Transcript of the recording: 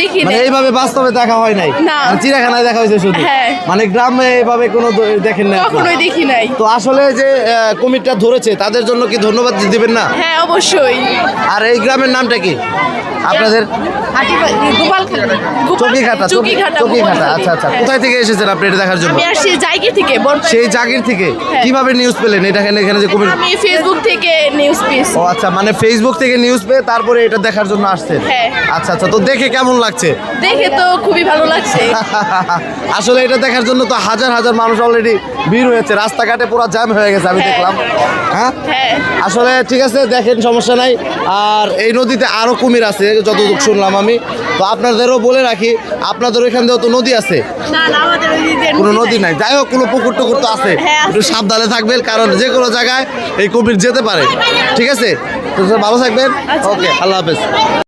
দেখি মানে এইভাবে বাস্তবে দেখা হয় নাই। না। মানে চিড়িয়াখানায় দেখা হয়েছে শুধু। হ্যাঁ। মানে গ্রামে এইভাবে কোনো দেখেন না? কখনোই দেখি নাই। তো আসলে যে কুমিরটা ধরেছে তাদের জন্য কি ধন্যবাদ দিবেন না? হ্যাঁ অবশ্যই। আর এই গ্রামের নামটা কি? আপনাদের? চকিঘাটা চকিঘাটা আচ্ছা আচ্ছা। কোথায় থেকে এসেছেন আপনি এটা দেখার জন্য? আমি জায়গা থেকে সেই জাগির থেকে? হ্যাঁ। কীভাবে নিউজ পেলেন? এটা এখানে এখানে যে কুমির আমি ফেসবুক থেকে নিউজ পেয়েছি। ও আচ্ছা মানে ফেসবুক থেকে নিউজ পেয়ে তারপরে এটা দেখার জন্য আসছেন। হ্যাঁ। আচ্ছা আচ্ছা। তো দেখে কেমন লাগছে? দেখে তো খুবই ভালো লাগছে। আসলে এটা দেখার জন্য তো হাজার হাজার মানুষ অলরেডি ভিড় হয়েছে। রাস্তাঘাটে পুরো জ্যাম হয়ে গেছে আমি হ্যাঁ। দেখলাম। হ্যাঁ? হ্যাঁ। আসলে ঠিক আছে দেখেন সমস্যা নাই। আর এই নদীতে আরও কুমির আছে যতটুকু শুনলাম আমি। তো আপনাদেরও বলে রাখি আপনাদের এখান দিয়েও তো নদী আছে? কোনো নদী নাই? যাই হোক কোনো পুকুর টুকুর তো আছে। হ্যাঁ, একটু সাবধানে থাকবেন কারণ যে কোনো জায়গায় এই কুমির যেতে পারে। ঠিক আছে? তো ভালো থাকবেন। আচ্ছা। ওকে আল্লাহ হাফেজ।